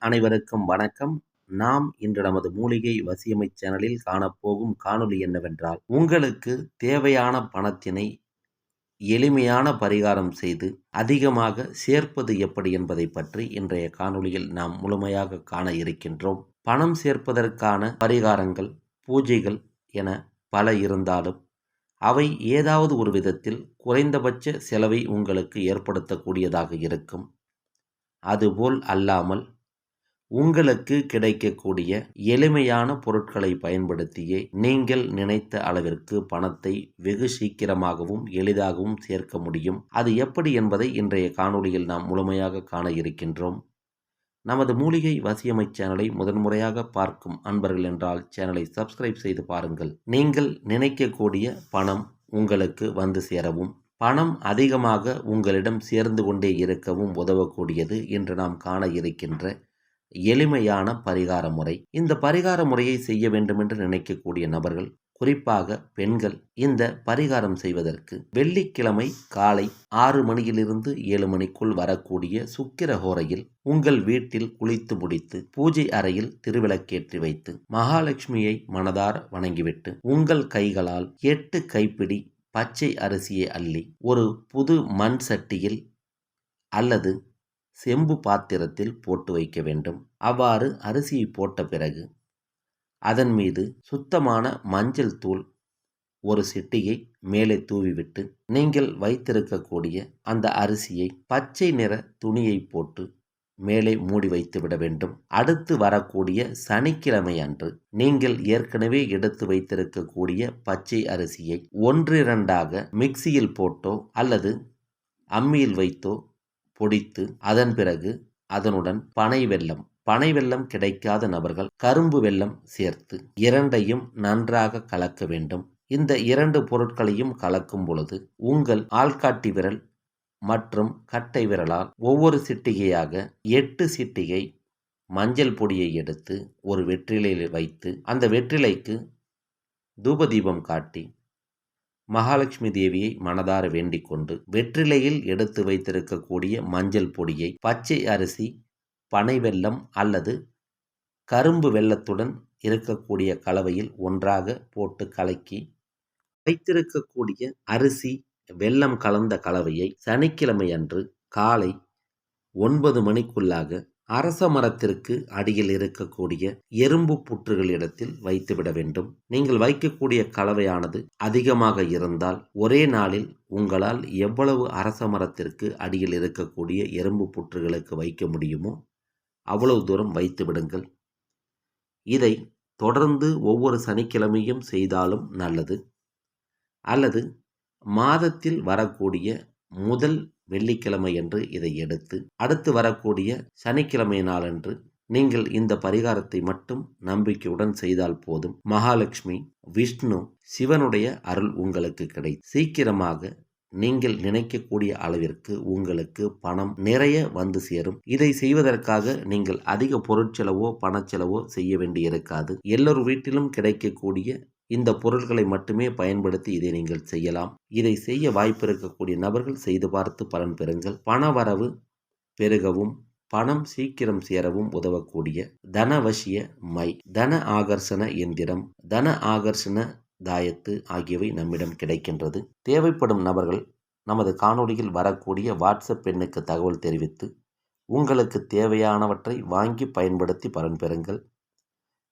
அனைவருக்கும் வணக்கம். நாம் இன்று நமது மூலிகை வசியமை சேனலில் காணப்போகும் காணொளி என்னவென்றால் உங்களுக்கு தேவையான பணத்தினை எளிமையான பரிகாரம் செய்து அதிகமாக சேர்ப்பது எப்படி என்பதை பற்றி இன்றைய காணொளியில் நாம் முழுமையாக காண இருக்கின்றோம். பணம் சேர்ப்பதற்கான பரிகாரங்கள் பூஜைகள் என பல இருந்தாலும் அவை ஏதாவது ஒரு விதத்தில் குறைந்தபட்ச செலவை உங்களுக்கு ஏற்படுத்தக்கூடியதாக இருக்கும். அதுபோல் அல்லாமல் உங்களுக்கு கிடைக்கக்கூடிய எளிமையான பொருட்களை பயன்படுத்தியே நீங்கள் நினைத்த அளவிற்கு பணத்தை வெகு சீக்கிரமாகவும் எளிதாகவும் சேர்க்க முடியும். அது எப்படி என்பதை இன்றைய காணொளியில் நாம் முழுமையாக காண இருக்கின்றோம். நமது மூலிகை வசியமை சேனலை முதன்முறையாக பார்க்கும் அன்பர்கள் என்றால் சேனலை சப்ஸ்கிரைப் செய்து பாருங்கள். நீங்கள் நினைக்கக்கூடிய பணம் உங்களுக்கு வந்து சேரவும் பணம் அதிகமாக உங்களிடம் சேர்ந்து கொண்டே இருக்கவும் உதவக்கூடியது இன்று நாம் காண இருக்கின்ற எளிமையான பரிகார முறை. இந்த பரிகார முறையை செய்ய வேண்டுமென்று நினைக்கக்கூடிய நபர்கள் குறிப்பாக பெண்கள் இந்த பரிகாரம் செய்வதற்கு வெள்ளிக்கிழமை காலை ஆறு மணியிலிருந்து ஏழு மணிக்குள் வரக்கூடிய சுக்கிரஹோரையில் உங்கள் வீட்டில் குளித்து முடித்து பூஜை அறையில் திருவிளக்கேற்றி வைத்து மகாலட்சுமியை மனதார வணங்கிவிட்டு உங்கள் கைகளால் எட்டு கைப்பிடி பச்சை அரிசியை அள்ளி ஒரு புது மண் சட்டியில் அல்லது செம்பு பாத்திரத்தில் போட்டு வைக்க வேண்டும். அவ்வாறு அரிசியை போட்ட பிறகு அதன் மீது சுத்தமான மஞ்சள் தூள் ஒரு சிட்டியை மேலே தூவிவிட்டு நீங்கள் வைத்திருக்கக்கூடிய அந்த அரிசியை பச்சை நிற துணியை போட்டு மேலே மூடி வைத்து விட வேண்டும். அடுத்து வரக்கூடிய சனிக்கிழமை அன்று நீங்கள் ஏற்கனவே எடுத்து வைத்திருக்கக்கூடிய பச்சை அரிசியை ஒன்றிரண்டாக மிக்சியில் போட்டோ அல்லது அம்மியில் வைத்தோ பொடித்து அதன் பிறகு அதனுடன் பனை வெள்ளம் பனை வெள்ளம் கிடைக்காத நபர்கள் கரும்பு வெல்லம் சேர்த்து இரண்டையும் நன்றாக கலக்க வேண்டும். இந்த இரண்டு பொருட்களையும் கலக்கும் பொழுது உங்கள் ஆள்காட்டி விரல் மற்றும் கட்டை விரலால் ஒவ்வொரு சிட்டிகையாக எட்டு சிட்டிகை மஞ்சள் பொடியை எடுத்து ஒரு வெற்றிலையில் வைத்து அந்த வெற்றிலைக்கு தூபதீபம் காட்டி மகாலட்சுமி தேவியை மனதார வேண்டிக் கொண்டு வெற்றிலையில் எடுத்து வைத்திருக்கக்கூடிய மஞ்சள் பொடியை பச்சை அரிசி பனை வெல்லம் அல்லது கரும்பு வெள்ளத்துடன் இருக்கக்கூடிய கலவையில் ஒன்றாக போட்டு கலக்கி வைத்திருக்கக்கூடிய அரிசி வெல்லம் கலந்த கலவையை சனிக்கிழமை அன்று காலை ஒன்பது மணிக்குள்ளாக அரச மரத்திற்கு அடியில் இருக்கக்கூடிய எறும்பு புற்றுகளிடத்தில் வைத்துவிட வேண்டும். நீங்கள் வைக்கக்கூடிய கலவையானது அதிகமாக இருந்தால் ஒரே நாளில் உங்களால் எவ்வளவு அரச மரத்திற்கு அடியில் இருக்கக்கூடிய எறும்பு புற்றுகளுக்கு வைக்க முடியுமோ அவ்வளவு தூரம் வைத்து விடுங்கள். இதை தொடர்ந்து ஒவ்வொரு சனிக்கிழமையும் செய்தாலும் நல்லது. அல்லது மாதத்தில் வரக்கூடிய முதல் வெள்ளிக்கிழமை என்று இதை எடுத்து அடுத்து வரக்கூடிய சனிக்கிழமை நாளன்று நீங்கள் இந்த பரிகாரத்தை மட்டும் நம்பிக்கையுடன் செய்தால் போதும். மகாலட்சுமி விஷ்ணு சிவனுடைய அருள் உங்களுக்கு கிடை சீக்கிரமாக நீங்கள் நினைக்கக்கூடிய அளவிற்கு உங்களுக்கு பணம் நிறைய வந்து சேரும். இதை செய்வதற்காக நீங்கள் அதிக பொருட்செலவோ பணச்செலவோ செய்ய வேண்டியிருக்காது. எல்லோரு வீட்டிலும் கிடைக்கக்கூடிய இந்த பொருட்களை மட்டுமே பயன்படுத்தி இதை நீங்கள் செய்யலாம். இதை செய்ய வாய்ப்பு இருக்கக்கூடிய நபர்கள் செய்து பார்த்து பலன் பெறுங்கள். பண வரவு பெருகவும் பணம் சீக்கிரம் சேரவும் உதவக்கூடிய தனவசிய மை தன ஆகர்ஷண எந்திரம் தன ஆகர்ஷண தாயத்து ஆகியவை நம்மிடம் கிடைக்கின்றது. தேவைப்படும் நபர்கள் நமது காணொளியில் வரக்கூடிய வாட்ஸ்அப் எண்ணுக்கு தகவல் தெரிவித்து உங்களுக்கு தேவையானவற்றை வாங்கி பயன்படுத்தி பலன் பெறுங்கள்.